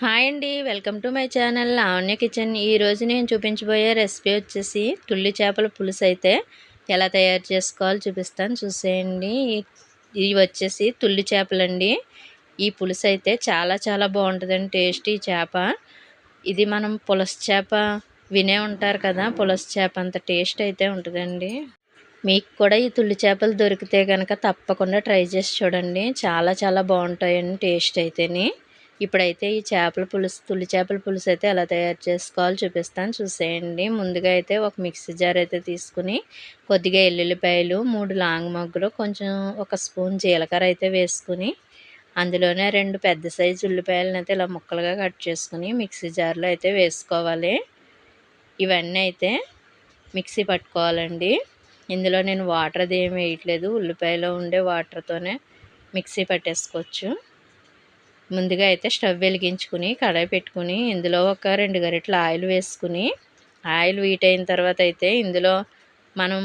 Hi అండి welcome to my channel Lavanya kitchen. ఈరోజు నేను చూపించబోయే రెసిపీ వచ్చేసి తుల్లి చేపల పులుసు అయితే ఎలా తయారు చేసుకోవాలో చూపిస్తాను. చూసేయండి. ఇవి వచ్చేసి తుల్లి చేపలండి. ఈ పులుసు అయితే చాలా చాలా బాగుంటుందండి టేస్ట్ ఈ చేప. ఇది మనం పులస చేప వినే ఉంటారు కదా పులస చేప అంత టేస్ట్ అయితే ఉంటుందండి. మీకు కూడా ఈ తుల్లి చేపలు దొరికితే కనుక తప్పకుండా ట్రై చేసి చూడండి. చాలా చాలా బాగుంటాయండి టేస్ట్ అయితేనే. ఇప్పుడైతే ఈ చేపల పులుసు తుల్లి చేపల పులుసు అయితే ఎలా తయారు చేసుకోవాలో చూపిస్తాను. చూసేయండి. ముందుగా అయితే ఒక మిక్సీ జార్ అయితే తీసుకుని కొద్దిగా ఎల్లుల్లిపాయలు మూడు లాంగ్ మగ్గులు కొంచెం ఒక స్పూన్ జీలకర్ర అయితే వేసుకుని అందులోనే రెండు పెద్ద సైజు ఉల్లిపాయలను అయితే ఇలా ముక్కలుగా కట్ చేసుకుని మిక్సీ జార్లో అయితే వేసుకోవాలి. ఇవన్నీ అయితే మిక్సీ పట్టుకోవాలండి. ఇందులో నేను వాటర్ అది ఏమి వేయట్లేదు. ఉల్లిపాయలో ఉండే వాటర్తోనే మిక్సీ పట్టేసుకోవచ్చు. ముందుగా అయితే స్టవ్ వెలిగించుకుని కడాయి పెట్టుకుని ఇందులో ఒక రెండు గరిటెలు ఆయిల్ వేసుకుని ఆయిల్ వీట్ అయిన తర్వాత అయితే ఇందులో మనం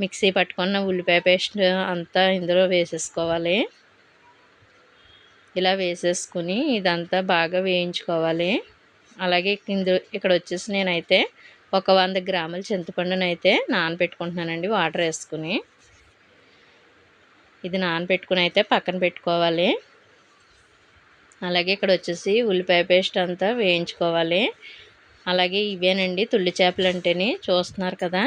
మిక్సీ పట్టుకున్న ఉల్లిపాయ పేస్ట్ అంతా ఇందులో వేసేసుకోవాలి. ఇలా వేసేసుకుని ఇదంతా బాగా వేయించుకోవాలి. అలాగే ఇందు ఇక్కడ వచ్చేసి నేనైతే ఒక వంద గ్రాముల చింతపండునైతే నానబెట్టుకుంటున్నానండి వాటర్ వేసుకుని. ఇది నానబెట్టుకుని అయితే పక్కన పెట్టుకోవాలి. అలాగే ఇక్కడ వచ్చేసి ఉల్లిపాయ పేస్ట్ అంతా వేయించుకోవాలి. అలాగే ఇవేనండి తుల్లి చేపలు అంటేని చూస్తున్నారు కదా.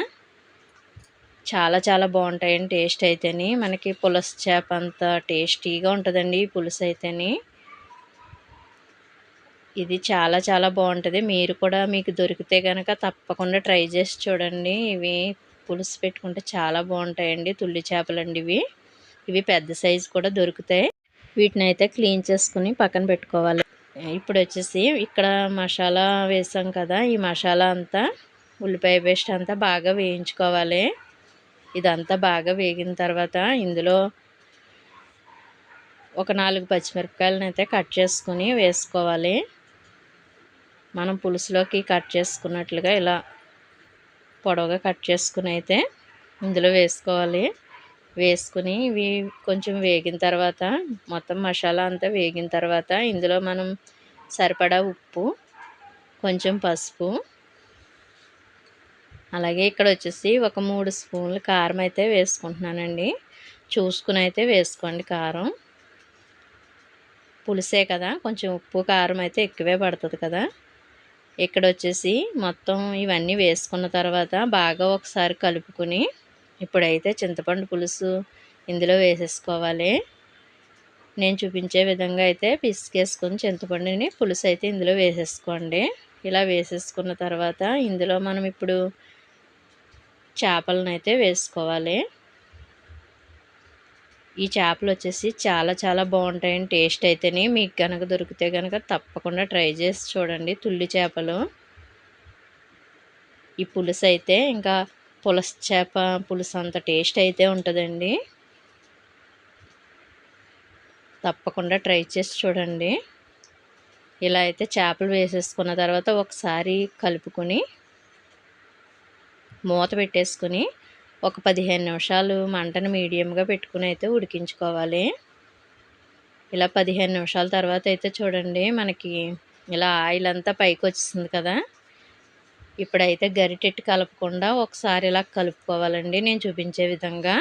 చాలా చాలా బాగుంటాయండి టేస్ట్ అయితేని. మనకి పులస చేప అంత టేస్టీగా ఉంటుందండి పులుసు అయితేని. ఇది చాలా చాలా బాగుంటుంది. మీరు కూడా మీకు దొరికితే కనుక తప్పకుండా ట్రై చేసి చూడండి. ఇవి పులుసు పెట్టుకుంటే చాలా బాగుంటాయండి తుల్లి చేపలు అండి ఇవి. ఇవి పెద్ద సైజు కూడా దొరుకుతాయి. వీటిని అయితే క్లీన్ చేసుకుని పక్కన పెట్టుకోవాలి. ఇప్పుడు వచ్చేసి ఇక్కడ మసాలా వేసాం కదా ఈ మసాలా అంతా ఉల్లిపాయ పేస్ట్ అంతా బాగా వేయించుకోవాలి. ఇదంతా బాగా వేగిన తర్వాత ఇందులో ఒక నాలుగు పచ్చిమిరపకాయలను అయితే కట్ చేసుకుని వేసుకోవాలి. మనం పులుసులోకి కట్ చేసుకున్నట్లుగా ఇలా పొడవుగా కట్ చేసుకుని అయితే ఇందులో వేసుకోవాలి. వేసుకుని ఇవి కొంచెం వేగిన తర్వాత మొత్తం మసాలా అంతా వేగిన తర్వాత ఇందులో మనం సరిపడా ఉప్పు కొంచెం పసుపు అలాగే ఇక్కడ వచ్చేసి ఒక మూడు స్పూన్లు కారం అయితే వేసుకుంటున్నానండి. చూసుకుని అయితే వేసుకోండి కారం. పులిసే కదా కొంచెం ఉప్పు కారం అయితే ఎక్కువే పడుతుంది కదా. ఇక్కడ వచ్చేసి మొత్తం ఇవన్నీ వేసుకున్న తర్వాత బాగా ఒకసారి కలుపుకుని ఇప్పుడైతే చింతపండు పులుసు ఇందులో వేసేసుకోవాలి. నేను చూపించే విధంగా అయితే పిసికేసుకుని చింతపండుని పులుసు అయితే ఇందులో వేసేసుకోండి. ఇలా వేసేసుకున్న తర్వాత ఇందులో మనం ఇప్పుడు చేపలను అయితే వేసుకోవాలి. ఈ చేపలు వచ్చేసి చాలా చాలా బాగుంటాయండి టేస్ట్ అయితేనే మీకు కనుక దొరికితే కనుక తప్పకుండా ట్రై చేసి చూడండి తుల్లి చేపలు. ఈ పులుసు అయితే ఇంకా పులస చేప పులుసు అంత టేస్ట్ అయితే ఉంటుందండి. తప్పకుండా ట్రై చేసి చూడండి. ఇలా అయితే చేపలు వేసేసుకున్న తర్వాత ఒకసారి కలుపుకొని మూత పెట్టేసుకుని ఒక పదిహేను నిమిషాలు మంటను మీడియంగా పెట్టుకుని అయితే ఉడికించుకోవాలి. ఇలా పదిహేను నిమిషాల తర్వాత అయితే చూడండి మనకి ఇలా ఆయిల్ అంతా పైకి వచ్చేసింది కదా. ఇప్పుడైతే గరిటెట్టు కలపకుండా ఒకసారి ఇలా కలుపుకోవాలండి. నేను చూపించే విధంగా.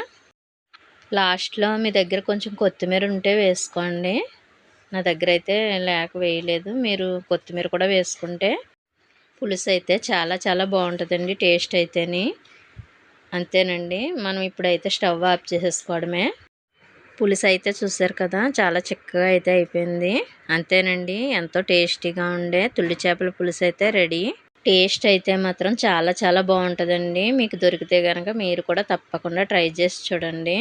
లాస్ట్లో మీ దగ్గర కొంచెం కొత్తిమీర ఉంటే వేసుకోండి. నా దగ్గర అయితే లేక వేయలేదు. మీరు కొత్తిమీర కూడా వేసుకుంటే పులుసు అయితే చాలా చాలా బాగుంటుందండి. టేస్ట్ అయితేని. అంతేనండి. మనం ఇప్పుడైతే స్టవ్ ఆఫ్ చేసేసుకోవడమే. పులుసు అయితే చూసారు కదా చాలా చిక్కగా అయితే అయిపోయింది. అంతేనండి. ఎంతో టేస్టీగా ఉండే తుల్లి చేపల పులుసు అయితే రెడీ. టేస్ట్ అయితే మాత్రం చాలా చాలా బాగుంటుందండి. మీకు దొరికితే కనుక మీరు కూడా తప్పకుండా ట్రై చేసి చూడండి.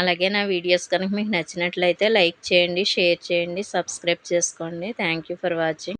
అలాగే నా వీడియోస్ కనుక మీకు నచ్చినట్లయితే లైక్ చేయండి షేర్ చేయండి సబ్స్క్రైబ్ చేసుకోండి. Thank for watching.